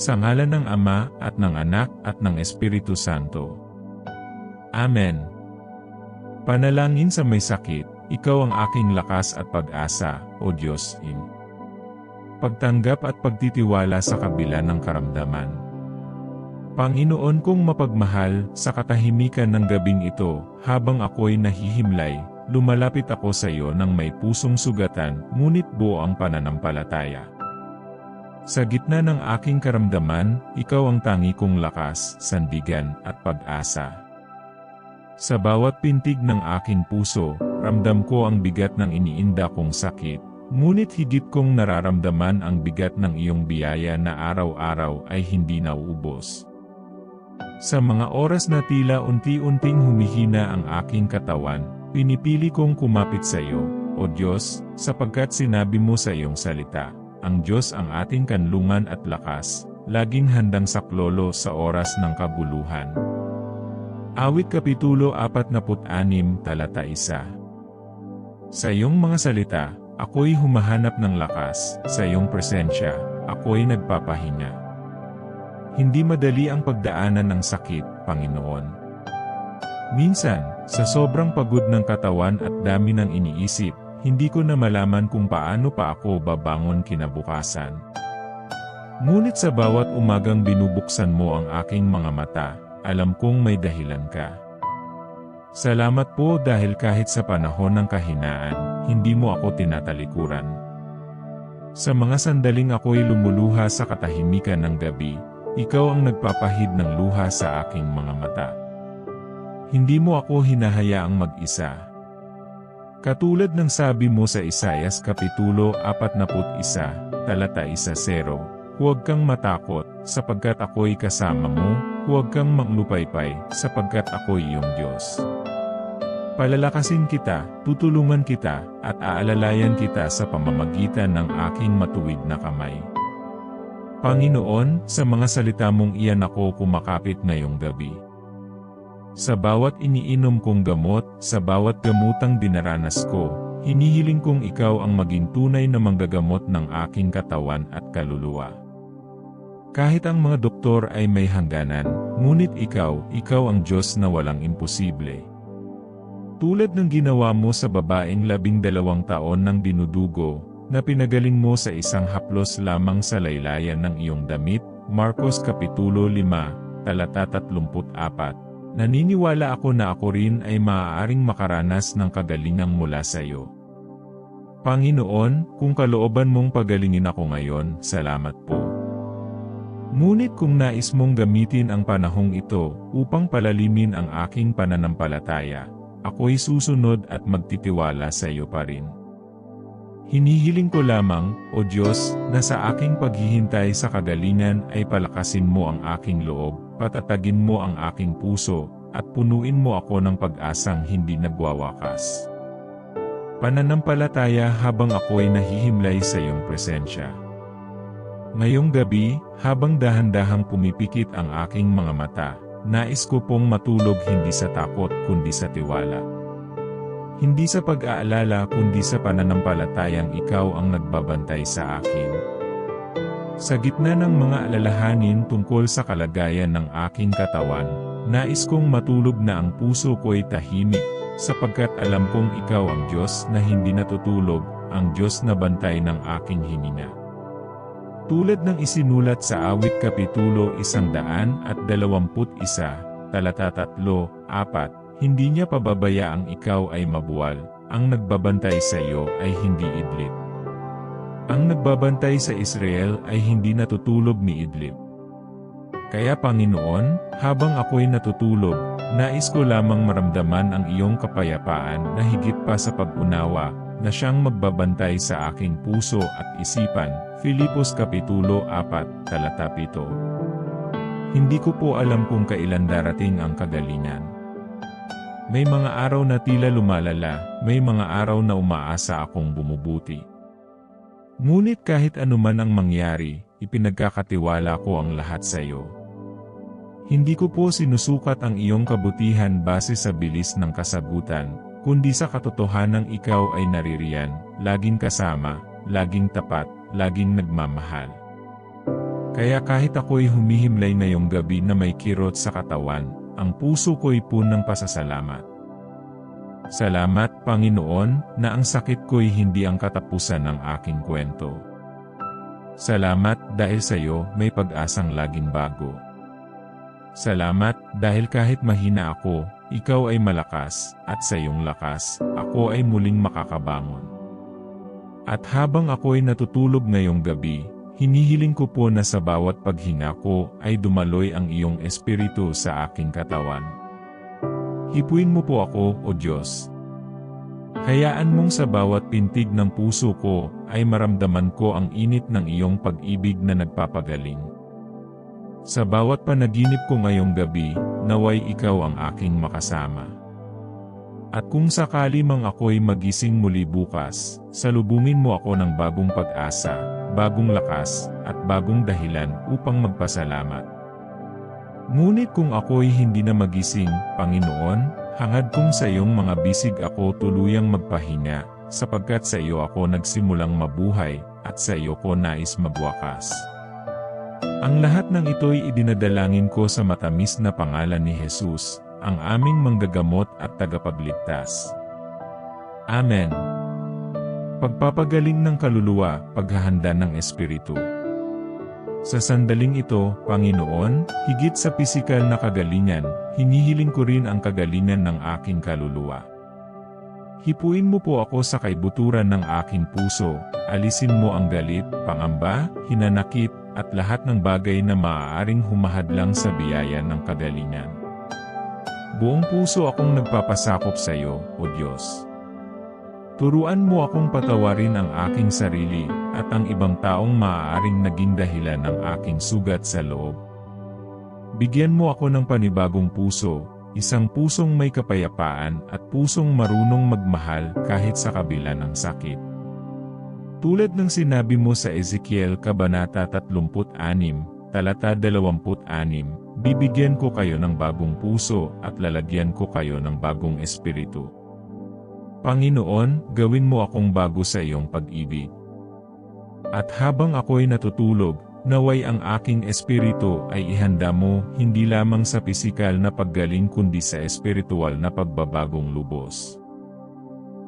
Sa ngalan ng Ama, at ng Anak, at ng Espiritu Santo. Amen. Panalangin sa may sakit, ikaw ang aking lakas at pag-asa, O Diyos, in. Pagtanggap at pagtitiwala sa kabila ng karamdaman. Panginoon kong mapagmahal, sa katahimikan ng gabing ito, habang ako'y nahihimlay, lumalapit ako sa iyo ng may pusong sugatan, ngunit buo ang pananampalataya. Sa gitna ng aking karamdaman, ikaw ang tangi kong lakas, sandigan, at pag-asa. Sa bawat pintig ng aking puso, ramdam ko ang bigat ng iniinda kong sakit, ngunit higit kong nararamdaman ang bigat ng iyong biyaya na araw-araw ay hindi nauubos. Sa mga oras na tila unti-unting humihina ang aking katawan, pinipili kong kumapit sa iyo, O Diyos, sapagkat sinabi mo sa iyong salita, ang Diyos ang ating kanlungan at lakas, laging handang saklolo sa oras ng kabuluhan. Awit Kapitulo 46, Talata 1 Sa iyong mga salita, ako'y humahanap ng lakas, sa iyong presensya, ako'y nagpapahinga. Hindi madali ang pagdaanan ng sakit, Panginoon. Minsan, sa sobrang pagod ng katawan at dami ng iniisip, hindi ko na malaman kung paano pa ako babangon kinabukasan. Ngunit sa bawat umagang binubuksan mo ang aking mga mata, alam kong may dahilan ka. Salamat po dahil kahit sa panahon ng kahinaan, hindi mo ako tinatalikuran. Sa mga sandaling ako'y lumuluha sa katahimikan ng gabi, ikaw ang nagpapahid ng luha sa aking mga mata. Hindi mo ako hinahayaang mag-isa. Katulad ng sabi mo sa Isayas Kapitulo 41, talata 10, Huwag kang matakot, sapagkat ako'y kasama mo, huwag kang maglupaypay, sapagkat ako'y iyong Diyos. Palalakasin kita, tutulungan kita, at aalalayan kita sa pamamagitan ng aking matuwid na kamay. Panginoon, sa mga salita mong iyan ako kumakapit ngayong gabi. Sa bawat iniinom kong gamot, sa bawat gamutang dinaranas ko, hinihiling kong ikaw ang maging tunay na manggagamot ng aking katawan at kaluluwa. Kahit ang mga doktor ay may hangganan, ngunit ikaw, ikaw ang Diyos na walang imposible. Tulad ng ginawa mo sa babaeng labing dalawang taon ng dinudugo, na pinagaling mo sa isang haplos lamang sa laylayan ng iyong damit, Marcos Kapitulo 5, talata 34. Naniniwala ako na ako rin ay maaaring makaranas ng kagalingang mula sa iyo. Panginoon, kung kalooban mong pagalingin ako ngayon, salamat po. Ngunit kung nais mong gamitin ang panahong ito upang palalimin ang aking pananampalataya, ako'y susunod at magtitiwala sa iyo pa rin. Hinihiling ko lamang, O Diyos, na sa aking paghihintay sa kagalingan ay palakasin mo ang aking loob, patatagin mo ang aking puso, at punuin mo ako ng pag-asang hindi nagwawakas. Pananampalataya habang ako'y nahihimlay sa iyong presensya. Ngayong gabi, habang dahan-dahang pumipikit ang aking mga mata, nais ko pong matulog hindi sa takot kundi sa tiwala. Hindi sa pag-aalala kundi sa pananampalatayang ikaw ang nagbabantay sa akin. Sa gitna ng mga alalahanin tungkol sa kalagayan ng aking katawan, nais kong matulog na ang puso ko'y tahimik, sapagkat alam kong ikaw ang Diyos na hindi natutulog, ang Diyos na bantay ng aking hininga. Tulad ng isinulat sa awit kapitulo 121, talata 3, 4, hindi niya pababayaang ikaw ay mabuwal, ang nagbabantay sa iyo ay hindi idlip. Ang nagbabantay sa Israel ay hindi natutulog ni idlip. Kaya Panginoon, habang ako'y natutulog, nais ko lamang maramdaman ang iyong kapayapaan na higit pa sa pag-unawa, na siyang magbabantay sa aking puso at isipan. Filipos Kapitulo 4, Talata 7 Hindi ko po alam kung kailan darating ang kagalingan. May mga araw na tila lumalala, may mga araw na umaasa akong bumubuti. Ngunit kahit anuman ang mangyari, ipinagkakatiwala ko ang lahat sa iyo. Hindi ko po sinusukat ang iyong kabutihan base sa bilis ng kasagutan, kundi sa katotohanang ikaw ay naririyan, laging kasama, laging tapat, laging nagmamahal. Kaya kahit ako'y humihimlay ngayong gabi na may kirot sa katawan, ang puso ko'y punang pasasalamat. Salamat, Panginoon, na ang sakit ko'y hindi ang katapusan ng aking kwento. Salamat dahil sa iyo may pag-asang laging bago. Salamat dahil kahit mahina ako, ikaw ay malakas, at sa iyong lakas, ako ay muling makakabangon. At habang ako'y natutulog ngayong gabi, hinihiling ko po na sa bawat paghinga ko ay dumaloy ang iyong espiritu sa aking katawan. Hipuin mo po ako, O Diyos. Hayaan mong sa bawat pintig ng puso ko ay maramdaman ko ang init ng iyong pag-ibig na nagpapagaling. Sa bawat panaginip ko ngayong gabi, naway ikaw ang aking makasama. At kung sakali mang ako'y magising muli bukas, salubungin mo ako ng bagong pag-asa, bagong lakas, at bagong dahilan upang magpasalamat. Ngunit kung ako'y hindi na magising, Panginoon, hangad kong sa iyong mga bisig ako tuluyang magpahinga, sapagkat sa iyo ako nagsimulang mabuhay, at sa iyo ko nais magwakas. Ang lahat ng ito'y idinadalangin ko sa matamis na pangalan ni Jesus, ang aming manggagamot at tagapagligtas. Amen. Pagpapagaling ng kaluluwa, paghahanda ng Espiritu. Sa sandaling ito, Panginoon, higit sa pisikal na kagalingan, hinihiling ko rin ang kagalingan ng aking kaluluwa. Hipuin mo po ako sa kaibuturan ng aking puso, alisin mo ang galit, pangamba, hinanakit, at lahat ng bagay na maaaring humahadlang sa biyaya ng kagalingan. Buong puso akong nagpapasakop sa iyo, O Diyos. Turuan mo akong patawarin ang aking sarili at ang ibang taong maaaring naging dahilan ng aking sugat sa loob. Bigyan mo ako ng panibagong puso, isang pusong may kapayapaan at pusong marunong magmahal kahit sa kabila ng sakit. Tulad ng sinabi mo sa Ezekiel Kabanata 36, talata 26, bibigyan ko kayo ng bagong puso at lalagyan ko kayo ng bagong espiritu. Panginoon, gawin mo akong bago sa iyong pag-ibig. At habang ako'y natutulog, naway ang aking espiritu ay ihanda mo hindi lamang sa pisikal na paggaling kundi sa espiritual na pagbabagong lubos.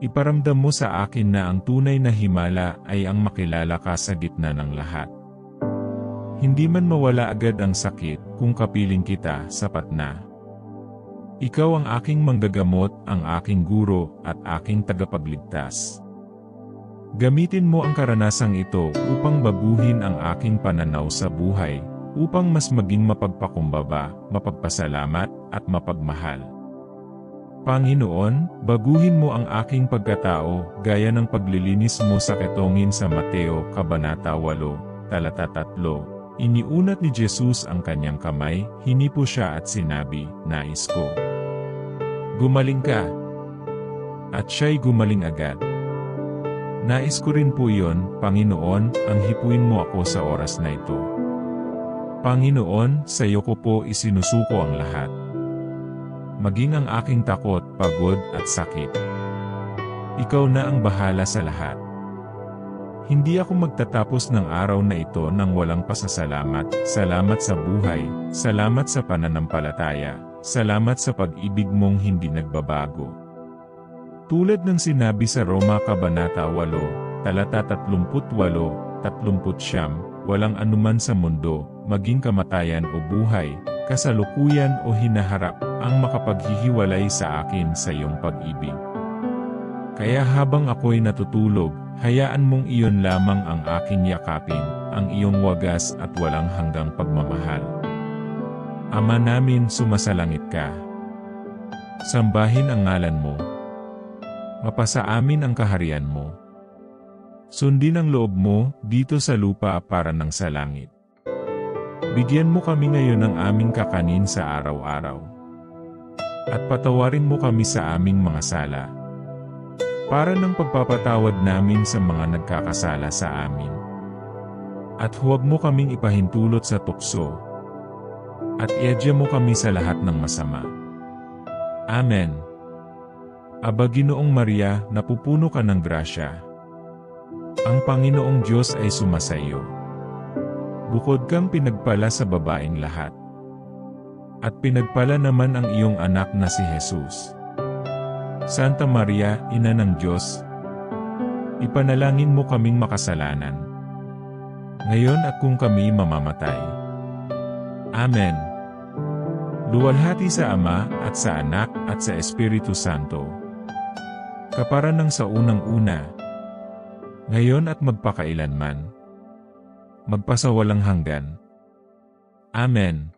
Iparamdam mo sa akin na ang tunay na himala ay ang makilala ka sa gitna ng lahat. Hindi man mawala agad ang sakit, kung kapiling kita, sapat na. Ikaw ang aking manggagamot, ang aking guro, at aking tagapagligtas. Gamitin mo ang karanasang ito upang baguhin ang aking pananaw sa buhay, upang mas maging mapagpakumbaba, mapagpasalamat, at mapagmahal. Panginoon, baguhin mo ang aking pagkatao, gaya ng paglilinis mo sa ketongin sa Mateo, Kabanata 8, Talata 3. Iniunat ni Jesus ang kanyang kamay, hinipo siya at sinabi, Nais ko. Gumaling ka. At siya'y gumaling agad. Nais ko rin po yon, Panginoon, ang hipuin mo ako sa oras na ito. Panginoon, sa iyo ko po isinusuko ang lahat maging ang aking takot, pagod at sakit. Ikaw na ang bahala sa lahat. Hindi ako magtatapos ng araw na ito nang walang pasasalamat, salamat sa buhay, salamat sa pananampalataya, salamat sa pag-ibig mong hindi nagbabago. Tulad ng sinabi sa Roma Kabanata 8, talata 38, 30, walang anuman sa mundo, maging kamatayan o buhay, kasalukuyan o hinaharap, ang makapaghihiwalay sa akin sa iyong pag-ibig. Kaya habang ako'y natutulog, hayaan mong iyon lamang ang aking yakapin, ang iyong wagas at walang hanggang pagmamahal. Ama namin sumasalangit ka. Sambahin ang ngalan mo. Mapasa amin ang kaharian mo. Sundin ang loob mo dito sa lupa para ng sa langit. Bigyan mo kami ngayon ng aming kakanin sa araw-araw. At patawarin mo kami sa aming mga sala. Para ng pagpapatawad namin sa mga nagkakasala sa amin. At huwag mo kaming ipahintulot sa tukso. At iadya mo kami sa lahat ng masama. Amen. Aba Ginoong Maria, napupuno ka ng grasya. Ang Panginoong Diyos ay sumasa iyo. Bukod kang pinagpala sa babaeng lahat. At pinagpala naman ang iyong anak na si Jesus. Santa Maria, Ina ng Diyos, ipanalangin mo kaming makasalanan. Ngayon at kung kami mamamatay. Amen. Luwalhati sa Ama, at sa Anak, at sa Espiritu Santo. Kapara ng sa unang-una. Ngayon at magpakailanman. Magpasawalang hanggan. Amen.